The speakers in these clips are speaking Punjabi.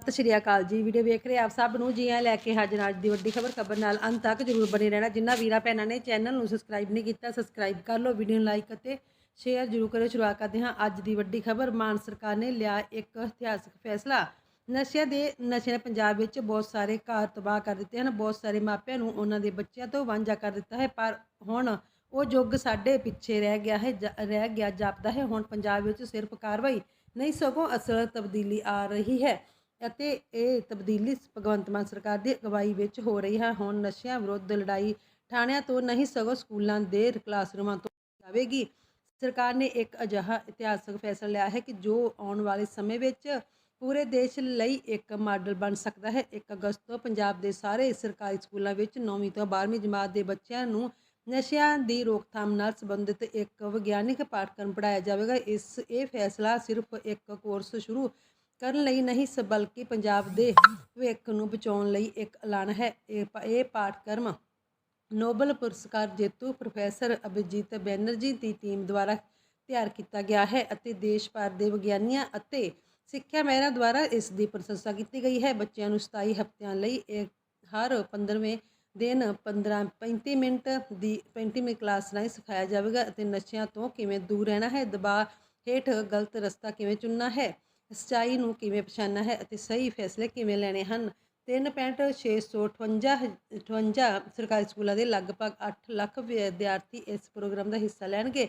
ਸਤਿ ਸ਼੍ਰੀ ਅਕਾਲ ਜੀ। ਵੀਡੀਓ ਵੇਖ ਰਹੇ ਆਪ ਸਭ ਨੂੰ ਜੀ ਆ ਲੈ ਕੇ ਹਾਜ਼ਰ ਅੱਜ ਦੀ ਵੱਡੀ ਖਬਰ। ਖਬਰ ਨਾਲ ਅੰਤ ਤੱਕ ਜਰੂਰ ਬਣੇ ਰਹਿਣਾ। ਜਿੰਨਾ ਵੀਰਾ ਭੈਣਾਂ ਨੇ ਚੈਨਲ ਨੂੰ ਸਬਸਕ੍ਰਾਈਬ ਨਹੀਂ ਕੀਤਾ, ਸਬਸਕ੍ਰਾਈਬ ਕਰ ਲਓ, ਵੀਡੀਓ ਨੂੰ ਲਾਈਕ ਅਤੇ ਸ਼ੇਅਰ ਜਰੂਰ ਕਰੋ ਸ਼ੁਰੂਆਤ ਕਰਦੇ ਹਾਂ ਅੱਜ ਦੀ ਵੱਡੀ ਖਬਰ। ਮਾਨ ਸਰਕਾਰ ਨੇ ਲਿਆ ਇੱਕ ਇਤਿਹਾਸਕ ਫੈਸਲਾ। ਨਸ਼ਿਆਂ ਦੇ ਨਸ਼ੇ ਨੇ ਪੰਜਾਬ ਵਿੱਚ ਬਹੁਤ ਸਾਰੇ ਘਰ ਤਬਾਹ ਕਰ ਦਿੱਤੇ ਹਨ। ਬਹੁਤ ਸਾਰੇ ਮਾਪਿਆਂ ਨੂੰ ਉਹਨਾਂ ਦੇ ਬੱਚਿਆਂ ਤੋਂ ਵਾਂਝਾ ਕਰ ਦਿੱਤਾ ਹੈ। ਪਰ ਹੁਣ ਉਹ ਯੁੱਗ ਸਾਡੇ ਪਿੱਛੇ ਰਹਿ ਗਿਆ ਹੈ, ਜ- ਰਹਿ ਗਿਆ, ਜਾਪਦਾ ਹੈ। ਹੁਣ ਪੰਜਾਬ ਵਿੱਚ ਸਿਰਫ ਕਾਰਵਾਈ ਨਹੀਂ, ਸਗੋਂ ਅਸਲ ਤਬਦੀਲੀ ਆ ਰਹੀ ਹੈ। ਅਤੇ ਇਹ ਤਬਦੀਲੀ ਭਗਵੰਤ ਮਾਨ ਸਰਕਾਰ ਦੀ ਅਗਵਾਈ ਵਿੱਚ ਹੋ ਰਹੀ ਹੈ। ਹੁਣ ਨਸ਼ਿਆਂ ਵਿਰੁੱਧ ਲੜਾਈ ਥਾਣਿਆਂ ਤੋਂ ਨਹੀਂ, ਸਗੋਂ ਸਕੂਲਾਂ ਦੇ ਕਲਾਸਰੂਮਾਂ ਤੋਂ ਜਾਵੇਗੀ। ਸਰਕਾਰ ਨੇ ਇੱਕ ਅਜਿਹਾ ਇਤਿਹਾਸਕ ਫੈਸਲਾ ਲਿਆ ਹੈ ਕਿ ਜੋ ਆਉਣ ਵਾਲੇ ਸਮੇਂ ਵਿੱਚ ਪੂਰੇ ਦੇਸ਼ ਲਈ ਇੱਕ ਮਾਡਲ ਬਣ ਸਕਦਾ ਹੈ। 1 ਅਗਸਤ ਤੋਂ ਪੰਜਾਬ ਦੇ ਸਾਰੇ ਸਰਕਾਰੀ ਸਕੂਲਾਂ ਵਿੱਚ 9ਵੀਂ ਤੋਂ 12ਵੀਂ ਜਮਾਤ ਦੇ ਬੱਚਿਆਂ ਨੂੰ ਨਸ਼ਿਆਂ ਦੀ ਰੋਕਥਾਮ ਨਾਲ ਸੰਬੰਧਿਤ ਇੱਕ ਵਿਗਿਆਨਿਕ ਪਾਠਕ੍ਰਮ ਪੜਾਇਆ ਜਾਵੇਗਾ। ਇਸ, ਇਹ ਫੈਸਲਾ ਸਿਰਫ ਇੱਕ ਕੋਰਸ ਸ਼ੁਰੂ ਕਰਨ ਲਈ ਨਹੀਂ ਸ, ਬਲਕਿ ਪੰਜਾਬ ਦੇ ਭਵਿੱਖ ਨੂੰ ਬਚਾਉਣ ਲਈ ਇੱਕ ਐਲਾਨ ਹੈ। ਇਹ ਇਹ ਪਾਠਕ੍ਰਮ ਨੋਬਲ ਪੁਰਸਕਾਰ ਜੇਤੂ ਪ੍ਰੋਫੈਸਰ ਅਭਿਜੀਤ ਬੈਨਰਜੀ ਦੀ ਟੀਮ ਦੁਆਰਾ ਤਿਆਰ ਕੀਤਾ ਗਿਆ ਹੈ ਅਤੇ ਦੇਸ਼ ਭਰ ਦੇ ਵਿਗਿਆਨੀਆਂ ਅਤੇ ਸਿੱਖਿਆ ਮਹਿਰਾ ਦੁਆਰਾ ਇਸ ਦੀ ਪ੍ਰਸ਼ੰਸਾ ਕੀਤੀ ਗਈ ਹੈ। ਬੱਚਿਆਂ ਨੂੰ 27 ਹਫ਼ਤਿਆਂ ਲਈ ਇਹ ਹਰ 15ਵੇਂ ਦਿਨ 15 35 ਮਿੰਟ ਦੀ 35ਵੀਂ ਕਲਾਸ ਰਾਹੀਂ ਸਿਖਾਇਆ ਜਾਵੇਗਾ ਅਤੇ ਨਸ਼ਿਆਂ ਤੋਂ ਕਿਵੇਂ ਦੂਰ ਰਹਿਣਾ ਹੈ, ਦਬਾਅ ਹੇਠ ਗਲਤ ਰਸਤਾ ਕਿਵੇਂ ਚੁਣਨਾ ਹੈ ਸੱਚਾਈ ਨੂੰ ਕਿਵੇਂ ਪਛਾਣਨਾ ਹੈ ਅਤੇ ਸਹੀ ਫੈਸਲੇ ਕਿਵੇਂ ਲੈਣੇ ਹਨ? 3.658 58 ਸਰਕਾਰੀ ਸਕੂਲਾਂ ਦੇ ਲਗਭਗ 8 ਲੱਖ ਵਿਦਿਆਰਥੀ ਇਸ ਪ੍ਰੋਗਰਾਮ ਦਾ ਹਿੱਸਾ ਲੈਣਗੇ।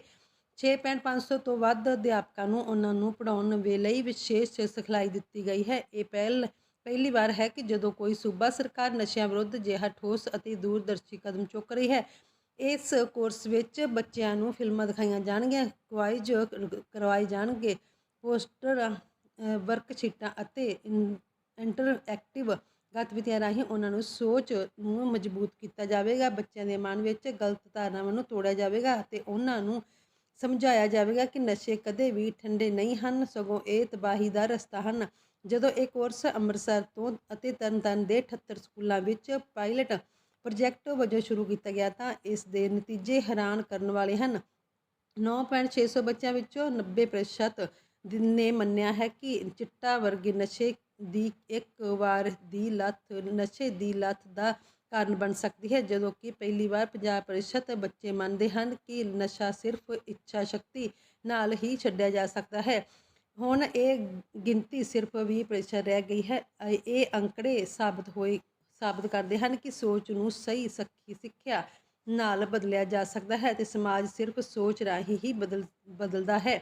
6.500 ਤੋਂ ਵੱਧ ਅਧਿਆਪਕਾਂ ਨੂੰ ਉਹਨਾਂ ਨੂੰ ਪੜਾਉਣ ਵੇ ਲਈ ਵਿਸ਼ੇਸ਼ ਸਿਖਲਾਈ ਦਿੱਤੀ ਗਈ ਹੈ। ਇਹ ਪਹਿਲ, ਪਹਿਲੀ ਵਾਰ ਹੈ ਕਿ ਜਦੋਂ ਕੋਈ ਸੂਬਾ ਸਰਕਾਰ ਨਸ਼ਿਆਂ ਵਿਰੁੱਧ ਜਿਹਾ ਠੋਸ ਅਤੇ ਦੂਰਦਰਸ਼ੀ ਕਦਮ ਚੁੱਕ ਰਹੀ ਹੈ, ਇਸ ਕੋਰਸ ਵਿੱਚ ਬੱਚਿਆਂ ਨੂੰ ਫਿਲਮਾਂ ਦਿਖਾਈਆਂ ਜਾਣਗੀਆਂ, ਕੁਆਇਜ਼ ਕਰਵਾਏ ਜਾਣਗੇ, ਪੋਸਟਰ ਵਰਕਸ਼ੀਟਾਂ ਅਤੇ ਇੰਟਰਐਕਟਿਵ ਗਤੀਵਿਧੀਆਂ ਰਾਹੀਂ ਉਹਨਾਂ ਨੂੰ ਸੋਚ ਨੂੰ ਮਜ਼ਬੂਤ ਕੀਤਾ ਜਾਵੇਗਾ, ਬੱਚਿਆਂ ਦੇ ਮਨ ਵਿੱਚ ਗਲਤ ਧਾਰਨਾਵਾਂ ਨੂੰ ਤੋੜਿਆ ਜਾਵੇਗਾ ਅਤੇ ਉਹਨਾਂ ਨੂੰ ਸਮਝਾਇਆ ਜਾਵੇਗਾ ਕਿ ਨਸ਼ੇ ਕਦੇ ਵੀ ਠੰਡੇ ਨਹੀਂ ਹਨ, ਸਗੋਂ ਇਹ ਤਬਾਹੀ ਦਾ ਰਸਤਾ ਹਨ। ਜਦੋਂ ਇਹ ਕੋਰਸ ਅੰਮ੍ਰਿਤਸਰ ਤੋਂ ਅਤੇ ਤਰਨਤਾਰਨ ਦੇ 78 ਸਕੂਲਾਂ ਵਿੱਚ ਪਾਇਲਟ ਪ੍ਰੋਜੈਕਟ ਵਜੋਂ ਸ਼ੁਰੂ ਕੀਤਾ ਗਿਆ ਤਾਂ ਇਸ ਦੇ ਨਤੀਜੇ ਹੈਰਾਨ ਕਰਨ ਵਾਲੇ ਹਨ। 9.600 ਬੱਚਿਆਂ ਵਿੱਚੋਂ 90% ਨੇ ਮੰਨਿਆ ਹੈ ਕਿ ਚਿੱਟਾ ਵਰਗੇ ਨਸ਼ੇ ਦੀ ਇੱਕ ਵਾਰ ਦੀ ਲੱਤ, ਨਸ਼ੇ ਦੀ ਲੱਤ ਦਾ ਕਾਰਨ ਬਣ ਸਕਦੀ ਹੈ, ਜਦੋਂ ਕਿ ਪਹਿਲੀ ਵਾਰ 50% ਬੱਚੇ ਮੰਨਦੇ ਹਨ ਕਿ ਨਸ਼ਾ ਸਿਰਫ ਇੱਛਾ ਸ਼ਕਤੀ ਨਾਲ ਹੀ ਛੱਡਿਆ ਜਾ ਸਕਦਾ ਹੈ। ਹੁਣ ਇਹ ਗਿਣਤੀ ਸਿਰਫ 20% ਰਹਿ ਗਈ ਹੈ। ਇਹ ਅੰਕੜੇ ਸਾਬਤ ਹੋਏ, ਸਾਬਤ ਕਰਦੇ ਹਨ ਕਿ ਸੋਚ ਨੂੰ ਸਹੀ ਸੱਖੀ ਸਿੱਖਿਆ ਨਾਲ ਬਦਲਿਆ ਜਾ ਸਕਦਾ ਹੈ ਤੇ ਸਮਾਜ ਸਿਰਫ ਸੋਚ ਰਾਹੀਂ ਹੀ ਬਦਲ, ਬਦਲਦਾ ਹੈ।